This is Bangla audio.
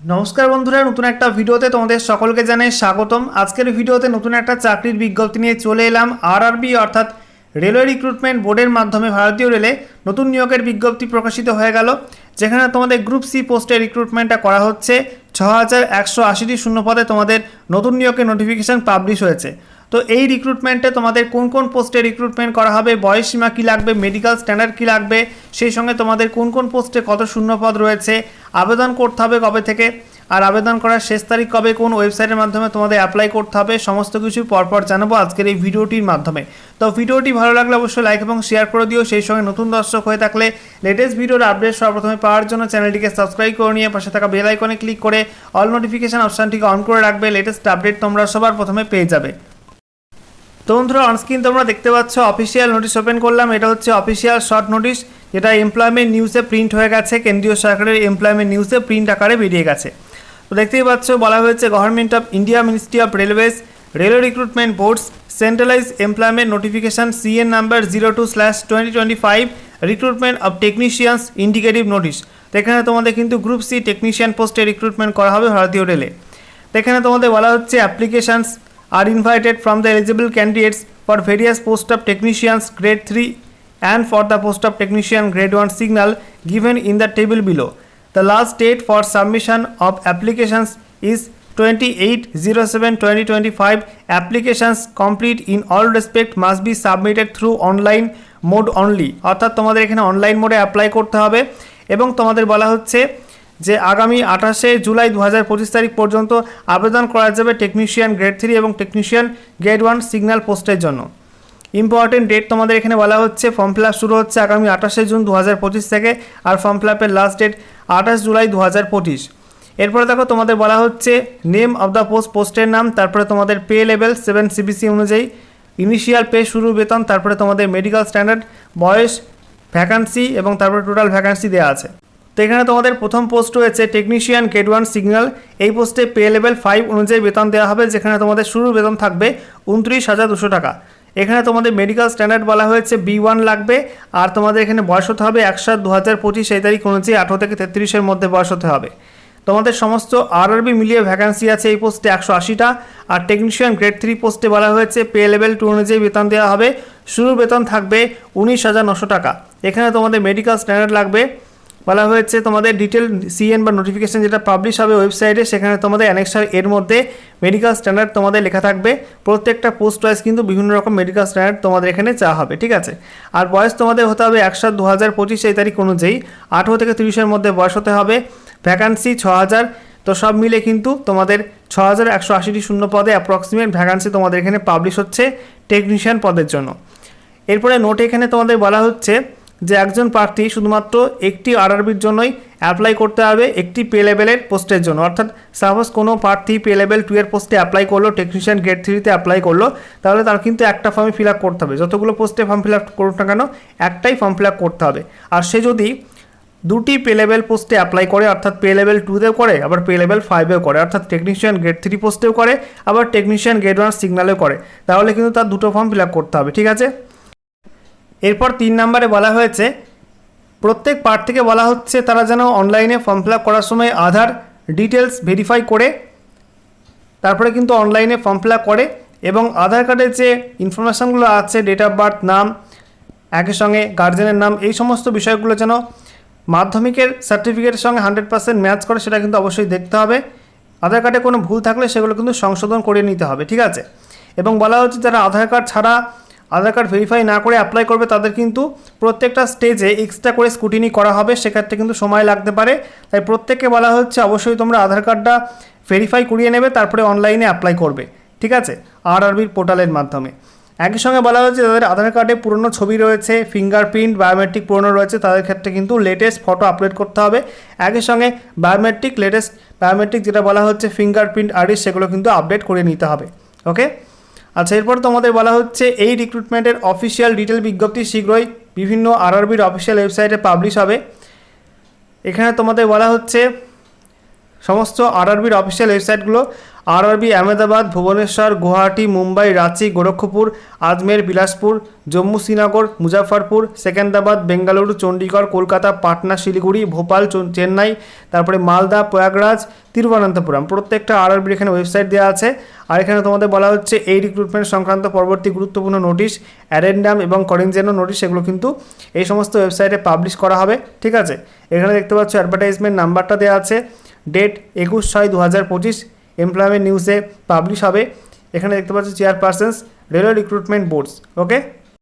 নমস্কার বন্ধুরা, নতুন একটা ভিডিওতে তোমাদের সকলকে জানাই স্বাগতম। আজকের ভিডিওতে নতুন একটা চাকরির বিজ্ঞপ্তি নিয়ে চলে এলাম। আরআরবি অর্থাৎ রেলওয়ে রিক্রুটমেন্ট বোর্ডের মাধ্যমে ভারতীয় রেলে নতুন নিয়োগের বিজ্ঞপ্তি প্রকাশিত হয়ে গেল, যেখানে তোমাদের গ্রুপ সি পোস্টে রিক্রুটমেন্টটা করা হচ্ছে। ছ হাজার একশো আশিটি শূন্য পদে তোমাদের নতুন নিয়োগের নোটিফিকেশান পাবলিশ হয়েছে। তো এই রিক্রুটমেন্টে তোমাদের কোন কোন পোস্টে রিক্রুটমেন্ট করা হবে বয়সসীমা কী লাগবে মেডিকেল স্ট্যান্ডার্ড কী লাগবে, সেই সঙ্গে তোমাদের কোন কোন পোস্টে কত শূন্য পদ রয়েছে, আবেদন করতে হবে কবে থেকে আর আবেদন করার শেষ তারিখ কবে, কোন ওয়েবসাইটের মাধ্যমে তোমাদের অ্যাপ্লাই করতে হবে, সমস্ত কিছু পরপর জানাব আজকের এই ভিডিওটির মাধ্যমে। তো ভিডিওটি ভালো লাগলে অবশ্যই লাইক এবং শেয়ার করে দিও, সেই সঙ্গে নতুন দর্শক হয়ে থাকলে লেটেস্ট ভিডিওর আপডেট সর্বপ্রথমে পাওয়ার জন্য চ্যানেলটিকে সাবস্ক্রাইব করে নিয়ে পাশে থাকা বেল আইকনে ক্লিক করে অল নোটিফিকেশন অপশানটিকে অন করে রাখবে লেটেস্ট আপডেট তোমরা সবার প্রথমে পেয়ে যাবে। তো বন্ধুরা অনস্ক্রিন তোমরা দেখতে পাচ্ছ অফিসিয়াল নোটিশ ওপেন করলাম, এটা হচ্ছে অফিসিয়াল শর্ট নোটিশ যেটা এমপ্লয়মেন্ট নিউজে প্রিন্ট হয়ে গেছে, কেন্দ্রীয় সরকারের এমপ্লয়মেন্ট নিউজে প্রিন্ট আকারে বেরিয়ে গেছে। তো দেখতেই পাচ্ছ, বলা হয়েছে government of India ministry of railways railway recruitment boards centralise employment notification CN number zero two slash twenty twenty five recruitment of technicians indicative notice তো এখানে তোমাদের কিন্তু গ্রুপ সি টেকনিশিয়ান পোস্টে রিক্রুটমেন্ট করা হবে ভারতীয় রেলে তো এখানে তোমাদের বলা হচ্ছে applications are invited from the eligible candidates for various post of technicians grade 3 and for the post of technician grade 1 signal given in the table below. The last date for submission of applications is 2807-2025. Applications complete in all respect must be submitted through online mode only. অর্থাৎ তোমাদের এখানে অনলাইন মোডে অ্যাপ্লাই করতে হবে এবং তোমাদের বলা হচ্ছে যে আগামী আঠাশে জুলাই দু হাজার পঁচিশ তারিখ পর্যন্ত আবেদন করা যাবে টেকনিশিয়ান গ্রেড থ্রি এবং টেকনিশিয়ান গ্রেড ওয়ান সিগন্যাল পোস্টের জন্য ইম্পর্টেন্ট ডেট তোমাদের এখানে বলা হচ্ছে ফর্ম ফিল শুরু হচ্ছে আগামী আঠাশে জুন দু হাজার পঁচিশ থেকে আর ফর্ম ফিল লাস্ট ডেট আঠাশ জুলাই দু হাজার পঁচিশ। এরপরে দেখো তোমাদের বলা হচ্ছে নেম অফ দ্য পোস্ট পোস্টের নাম, তারপরে তোমাদের পে লেভেল সেভেন সিবিসি অনুযায়ী ইনিশিয়াল পে শুরু, বেতন, তারপরে তোমাদের মেডিকেল স্ট্যান্ডার্ড বয়স ভ্যাকান্সি এবং তারপরে টোটাল ভ্যাকান্সি দেওয়া আছে। তো এখানে তোমাদের প্রথম পোস্ট রয়েছে টেকনিশিয়ান গ্রেড ওয়ান সিগন্যাল এই পোস্টে পে লেভেল ফাইভ অনুযায়ী বেতন দেওয়া হবে, যেখানে তোমাদের শুরুর বেতন থাকবে উনত্রিশ হাজার দুশো টাকা। এখানে তোমাদের মেডিকেল স্ট্যান্ডার্ড বলা হয়েছে বি ওয়ান লাগবে, আর তোমাদের এখানে বয়স হতে হবে এক সাত দু হাজার পঁচিশ এই তারিখ অনুযায়ী আঠারো থেকে তেত্রিশের মধ্যে বয়স হতে হবে। তোমাদের সমস্ত আরআরবি মিলিয়ে ভ্যাকান্সি আছে এই পোস্টে একশো আশিটা, আর টেকনিশিয়ান গ্রেড থ্রি পোস্টে বলা হয়েছে পে লেভেল টু অনুযায়ী বেতন দেওয়া হবে শুরু বেতন থাকবে উনিশ হাজার নশো টাকা। এখানে তোমাদের মেডিকেল স্ট্যান্ডার্ড লাগবে, বলা হয়েছে তোমাদের ডিটেল সিএন বা নোটিফিকেশান যেটা পাবলিশ হবে ওয়েবসাইটে সেখানে তোমাদের অ্যানেক্সার এর মধ্যে মেডিকেল স্ট্যান্ডার্ড তোমাদের লেখা থাকবে। প্রত্যেকটা পোস্ট ওয়াইজ কিন্তু বিভিন্ন রকম মেডিকেল স্ট্যান্ডার্ড তোমাদের এখানে চাওয়া হবে, ঠিক আছে? আর বয়স তোমাদের হতে হবে একশো দু হাজার পঁচিশ এই তারিখ অনুযায়ী। আঠেরো থেকে তিরিশের মধ্যে বয়স হতে হবে। ভ্যাকান্সি ছ হাজার তো সব মিলে কিন্তু তোমাদের ছ হাজার একশো আশিটি শূন্য পদে অ্যাপ্রক্সিমেট ভ্যাকান্সি তোমাদের এখানে পাবলিশ হচ্ছে টেকনিশিয়ান পদের জন্য। এরপরে নোটে এখানে তোমাদের বলা হচ্ছে যে একজন প্রার্থী শুধুমাত্র একটি আরআরবির জন্যই অ্যাপ্লাই করতে হবে একটি পে লেভেলের পোস্টের জন্য। অর্থাৎ সাপোজ কোনো প্রার্থী পে লেভেল টু এর পোস্টে অ্যাপ্লাই করল টেকনিশিয়ান গ্রেড থ্রিতে অ্যাপ্লাই করল, তাহলে তার কিন্তু একটা ফর্মে ফিল আপ করতে হবে। যতগুলো পোস্টে ফর্ম ফিল আপ করুক না কেন, একটাই ফর্ম ফিল আপ করতে হবে। আর সে যদি দুটি পে লেভেল পোস্টে অ্যাপ্লাই করে, অর্থাৎ পে লেভেল টুতেও করে, আবার পে লেভেল ফাইভেও করে, অর্থাৎ টেকনিশিয়ান গ্রেড থ্রি পোস্টেও করে, আবার টেকনিশিয়ান গ্রেড ওয়ান সিগনালেও করে, তাহলে কিন্তু তার দুটো ফর্ম ফিল আপ করতে হবে, ঠিক আছে? এরপর তিন নম্বরে বলা হয়েছে, প্রত্যেক প্রার্থীকে বলা হচ্ছে তারা যেন অনলাইনে ফর্ম ফিল করার সময় আধার ডিটেলস ভেরিফাই করে, তারপরে কিন্তু অনলাইনে ফর্ম ফিল করে এবং আধার কার্ডের যে ইনফরমেশানগুলো আছে, ডেট অফ বার্থ, নাম, একই সঙ্গে গার্জেনের নাম, এই সমস্ত বিষয়গুলো যেন মাধ্যমিকের সার্টিফিকেটের সঙ্গে হান্ড্রেড পার্সেন্ট ম্যাচ করে সেটা কিন্তু অবশ্যই দেখতে হবে। আধার কার্ডে কোনো ভুল থাকলে সেগুলো কিন্তু সংশোধন করে নিতে হবে, ঠিক আছে? এবং বলা হচ্ছে যারা আধার কার্ড ছাড়া আধার কার্ড ভেরিফাই না করে অ্যাপ্লাই করবে, তাদের কিন্তু প্রত্যেকটা স্টেজে এক্সট্রা করে স্কুটিনি করা হবে, সেক্ষেত্রে কিন্তু সময় লাগতে পারে। তাই প্রত্যেককে বলা হচ্ছে, অবশ্যই তোমরা আধার কার্ডটা ভেরিফাই করিয়ে নেবে, তারপরে অনলাইনে অ্যাপ্লাই করবে। ঠিক আছে? আর আরবির পোর্টালের মাধ্যমে। একই সঙ্গে বলা হচ্ছে যাদের আধার কার্ডে পুরনো ছবি রয়েছে ফিঙ্গারপ্রিন্ট বায়োমেট্রিক পুরনো রয়েছে, তাদের ক্ষেত্রে কিন্তু লেটেস্ট ফটো আপলোড করতে হবে। একই সঙ্গে বায়োমেট্রিক লেটেস্ট বায়োমেট্রিক যেটা বলা হচ্ছে ফিঙ্গারপ্রিন্ট আরিস সেগুলো কিন্তু আপডেট করে নিতে হবে। ওকে আচ্ছা এরপর তোমাদের বলা হচ্ছে এই রিক্রুটমেন্টের অফিসিয়াল ডিটেল বিজ্ঞপ্তি শীঘ্রই বিভিন্ন আরআরবির অফিসিয়াল ওয়েবসাইটে পাবলিশ হবে। এখানে তোমাদের বলা হচ্ছে, সমস্ত আরআরবির অফিসিয়াল ওয়েবসাইটগুলো আরআরবি আহমেদাবাদ, ভুবনেশ্বর, গুয়াহাটি, মুম্বাই, রাঁচি, গোরক্ষপুর, আজমের, বিলাসপুর, জম্মু শ্রীনগর মুজাফরপুর সেকেন্দ্রাবাদ বেঙ্গালুরু, চণ্ডীগড়, কলকাতা, পাটনা, শিলিগুড়ি, ভোপাল চেন্নাই, তারপরে মালদা, প্রয়াগরাজ, তিরুবনন্তপুরম। প্রত্যেকটা আরআরবির এখানে ওয়েবসাইট দেওয়া আছে। আর এখানে তোমাদের বলা হচ্ছে এই রিক্রুটমেন্ট সংক্রান্ত পরবর্তী গুরুত্বপূর্ণ নোটিশ অ্যাডেন্ডাম এবং করেঞ্জেনো নোটিশ এগুলো কিন্তু এই সমস্ত ওয়েবসাইটে পাবলিশ করা হবে, ঠিক আছে? এখানে দেখতে পাচ্ছ অ্যাডভার্টাইজমেন্ট নাম্বারটা দেওয়া আছে ডেট একুশ ছয় দু হাজার পঁচিশ এমপ্লয়মেন্ট নিউজে পাবলিশ হবে। এখানে দেখতে পাচ্ছ chairpersons railway recruitment boards okay